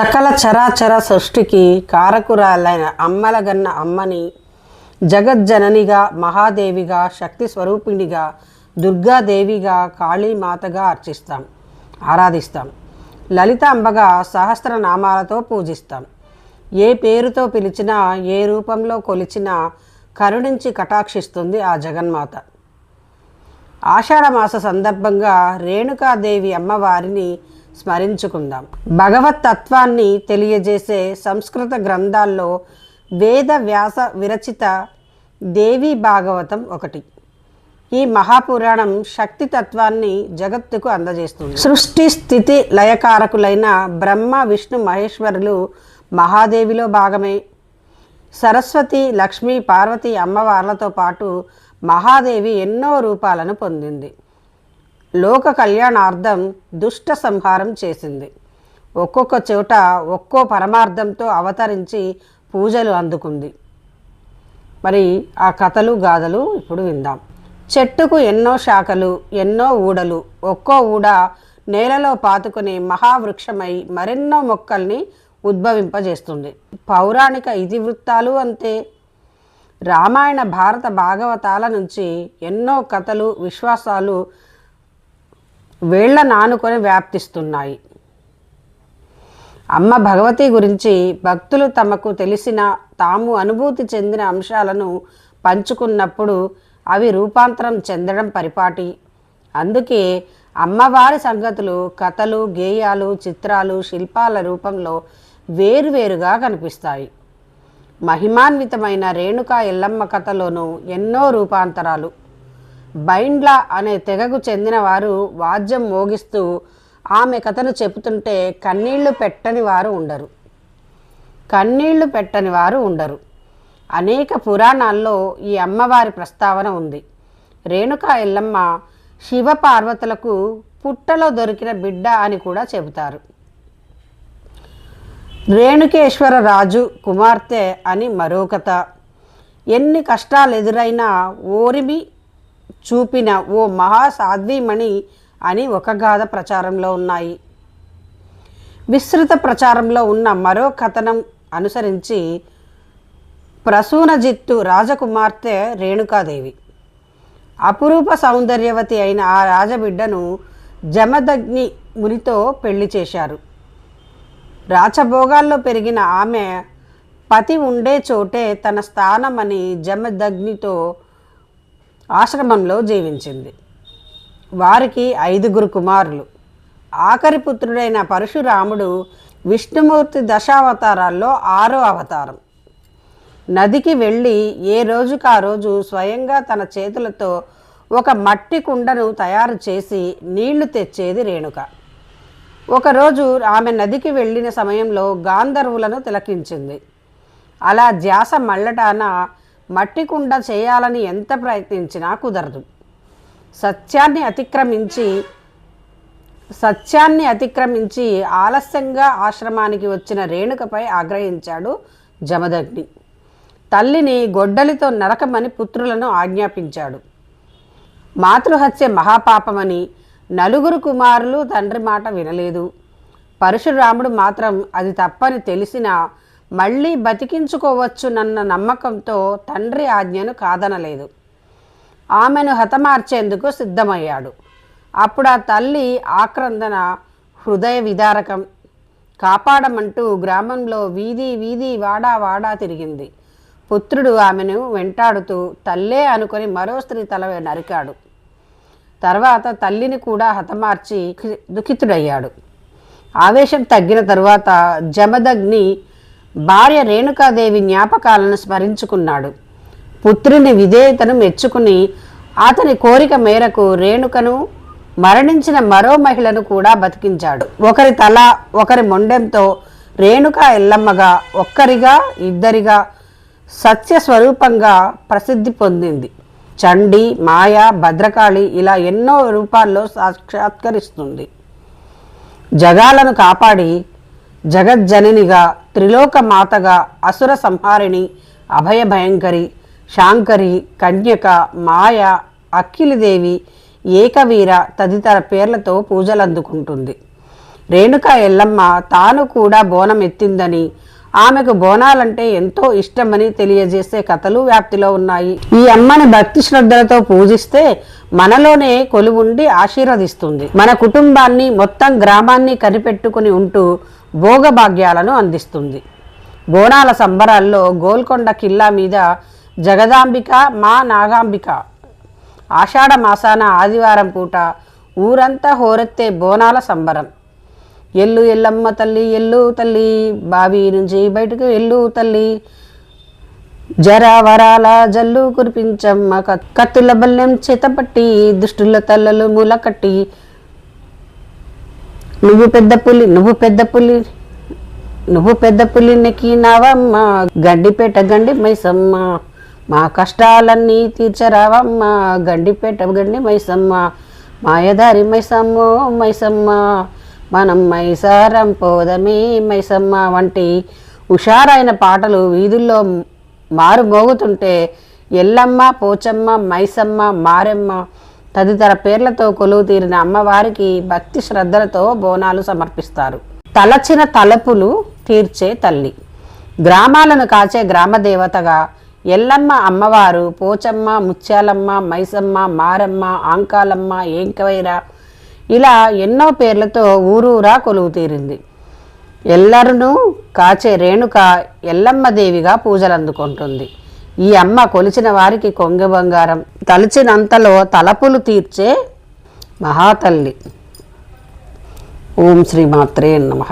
సకల చరాచర సృష్టికి కారకురాలైన అమ్మలగన్న అమ్మని జగజ్జననిగా మహాదేవిగా శక్తి స్వరూపిణిగా దుర్గాదేవిగా కాళీమాతగా అర్చిస్తాం ఆరాధిస్తాం. లలిత అంబగా సహస్రనామాలతో పూజిస్తాం. ఏ పేరుతో పిలిచినా ఏ రూపంలో కొలిచినా కరుణించి కటాక్షిస్తుంది ఆ జగన్మాత. ఆషాఢమాస సందర్భంగా రేణుకాదేవి అమ్మవారిని స్మరించుకుందాం. భగవత్ తత్వాన్ని తెలియజేసే సంస్కృత గ్రంథాల్లో వేద వ్యాస విరచిత దేవి భాగవతం ఒకటి. ఈ మహాపురాణం శక్తి తత్వాన్ని జగత్తుకు అందజేస్తుంది. సృష్టి స్థితి లయకారకులైన బ్రహ్మ విష్ణు మహేశ్వరులు మహాదేవిలో భాగమే. సరస్వతి లక్ష్మి పార్వతి అమ్మవార్లతో పాటు మహాదేవి ఎన్నో రూపాలను పొందింది. లోక కళ్యాణార్థం దుష్ట సంహారం చేసింది. ఒక్కొక్క చోట ఒక్కో పరమార్థంతో అవతరించి పూజలు అందుకుంది. మరి ఆ కథలు గాథలు ఇప్పుడు విందాం. చెట్టుకు ఎన్నో శాఖలు ఎన్నో ఊడలు ఒక్కో ఊడ నేలలో పాతుకుని మహావృక్షమై మరెన్నో మొక్కల్ని ఉద్భవింపజేస్తుంది. పౌరాణిక ఇతివృత్తాలు అంతే. రామాయణ భారత భాగవతాల నుంచి ఎన్నో కథలు విశ్వాసాలు వేళ్ళ నానుకొని వ్యాప్తిస్తున్నాయి. అమ్మ భగవతి గురించి భక్తులు తమకు తెలిసిన తాము అనుభూతి చెందిన అంశాలను పంచుకున్నప్పుడు అవి రూపాంతరం చెందడం పరిపాటి. అందుకే అమ్మవారి సంగతులు కథలు గేయాలు చిత్రాలు శిల్పాల రూపంలో వేరువేరుగా కనిపిస్తాయి. మహిమాన్వితమైన రేణుకా ఎల్లమ్మ కథలోనూ ఎన్నో రూపాంతరాలు. బైండ్లా అనే తెగకు చెందిన వారు వాద్యం మోగిస్తూ ఆమె కథను చెబుతుంటే కన్నీళ్ళు పెట్టని వారు ఉండరు. కన్నీళ్ళు పెట్టని వారు ఉండరు. అనేక పురాణాల్లో ఈ అమ్మవారి ప్రస్తావన ఉంది. రేణుకా ఎల్లమ్మ శివ పార్వతులకు పుట్టలో దొరికిన బిడ్డ అని కూడా చెబుతారు. రేణుకేశ్వర రాజు కుమార్తె అని మరో కథ. ఎన్ని కష్టాలు ఎదురైనా ఓరిమి చూపిన ఓ మహాసాధ్వీమణి అని ఒక గాథ ప్రచారంలో ఉన్నాయి. విస్తృత ప్రచారంలో ఉన్న మరో కథనం అనుసరించి ప్రసూనజిత్తు రాజకుమార్తె రేణుకాదేవి. అపురూప సౌందర్యవతి అయిన ఆ రాజబిడ్డను జమదగ్ని మునితో పెళ్ళి చేశారు. రాచభోగాల్లో పెరిగిన ఆమె పతి ఉండే చోటే తన స్థానమని జమదగ్నితో ఆశ్రమంలో జీవించింది. వారికి ఐదుగురు కుమారులు. ఆఖరి పుత్రుడైన పరశురాముడు విష్ణుమూర్తి దశావతారాల్లో ఆరో అవతారం. నదికి వెళ్ళి ఏ రోజుకు ఆ రోజు స్వయంగా తన చేతులతో ఒక మట్టి కుండను తయారు చేసి నీళ్ళు తెచ్చేది రేణుక. ఒకరోజు ఆమె నదికి వెళ్ళిన సమయంలో గాంధర్వులను తిలకించింది. అలా ధ్యాస మళ్ళటాన మట్టి కుండ చేయాలని ఎంత ప్రయత్నించినా కుదరదు. సత్యాన్ని అతిక్రమించి సత్యాన్ని అతిక్రమించి ఆలస్యంగా ఆశ్రమానికి వచ్చిన రేణుకపై ఆగ్రహించాడు జమదగ్ని. తల్లిని గొడ్డలితో నరకమని పుత్రులను ఆజ్ఞాపించాడు. మాతృహత్య మహాపాపమని నలుగురు కుమారులు తండ్రి మాట వినలేదు. పరశురాముడు మాత్రం అది తప్పని తెలిసినా మళ్ళీ బతికించుకోవచ్చునన్న నమ్మకంతో తండ్రి ఆజ్ఞను కాదనలేదు. ఆమెను హతమార్చేందుకు సిద్ధమయ్యాడు. అప్పుడు ఆ తల్లి ఆక్రందన హృదయ విదారకం కాపాడమంటూ గ్రామంలో వీధి వీధి వాడా వాడా తిరిగింది. పుత్రుడు ఆమెను వెంటాడుతూ తల్లే అనుకొని మరో స్త్రీ తల నరికాడు. తర్వాత తల్లిని కూడా హతమార్చి దుఃఖితుడయ్యాడు. ఆవేశం తగ్గిన తరువాత జమదగ్ని భార్య రేణుకాదేవి జ్ఞాపకాలను స్మరించుకున్నాడు. పుత్రుని విధేయతను మెచ్చుకుని అతని కోరిక మేరకు రేణుకను మరణించిన మరో మహిళను కూడా బతికించాడు. ఒకరి తల ఒకరి మొండెంతో రేణుక ఎల్లమ్మగా ఒక్కరిగా ఇద్దరిగా సత్య స్వరూపంగా ప్రసిద్ధి పొందింది. చండి మాయ భద్రకాళి ఇలా ఎన్నో రూపాల్లో సాక్షాత్కరిస్తుంది. జగాలను కాపాడి జగజ్జననిగా త్రిలోక మాతగా అసుర సంహారిణి అభయ భయంకరి శాంకరి కన్యక మాయ అక్కిలిదేవి ఏకవీర తదితర పేర్లతో పూజలందుకుంటుంది. రేణుక ఎల్లమ్మ తాను కూడా బోనం ఎత్తిందని ఆమెకు బోనాలంటే ఎంతో ఇష్టమని తెలియజేసే కథలు వ్యాప్తిలో ఉన్నాయి. ఈ అమ్మని భక్తి శ్రద్ధలతో పూజిస్తే మనలోనే కొలువుండి ఆశీర్వదిస్తుంది. మన కుటుంబాన్ని మొత్తం గ్రామాన్ని కనిపెట్టుకుని ఉంటూ భోగభాగ్యాలను అందిస్తుంది. బోనాల సంబరాల్లో గోల్కొండ కిల్లా మీద జగదాంబిక మా నాగాంబిక. ఆషాఢ మాసాన ఆదివారం పూట ఊరంతా హోరెత్తే బోనాల సంబరం. ఎల్లు ఎల్లమ్మ తల్లి ఎల్లు తల్లి బావి నుంచి బయటకు ఎల్లు తల్లి. జర వరాల జల్లు కురిపించమ్మ కత్- కత్తుల బల్లెం చేతపట్టి దుష్టుల తల్లలు మూల కట్టి నువ్వు పెద్ద పులి నువ్వు పెద్ద పులి నువ్వు పెద్ద పులి నెక్కినావమ్మ గడ్డిపేట గండి మైసమ్మ మా కష్టాలన్నీ తీర్చరావమ్మ. గండిపేట గండి మైసమ్మ మాయదారి మైసమ్మో మైసమ్మ మనం మైసారం పోదమే మైసమ్మ వంటి హుషారైన పాటలు వీధుల్లో మారుమోగుతుంటే ఎల్లమ్మ పోచమ్మ మైసమ్మ మారెమ్మ తదితర పేర్లతో కొలువు తీరిన అమ్మవారికి భక్తి శ్రద్ధలతో బోనాలు సమర్పిస్తారు. తలచిన తలపులు తీర్చే తల్లి. గ్రామాలను కాచే గ్రామ దేవతగా ఎల్లమ్మ అమ్మవారు పోచమ్మ ముత్యాలమ్మ మైసమ్మ మారమ్మ ఆంకాలమ్మ ఏంకవైర ఇలా ఎన్నో పేర్లతో ఊరూరా కొలువు తీరింది. ఎల్లరును కాచే రేణుక ఎల్లమ్మ దేవిగా పూజలు అందుకుంటుంది ఈ అమ్మ కొలిచిన వారికి కొంగ బంగారం. తలచినంతలో తలపులు తీర్చే మహాతల్లి. ఓం శ్రీ మాత్రే నమ.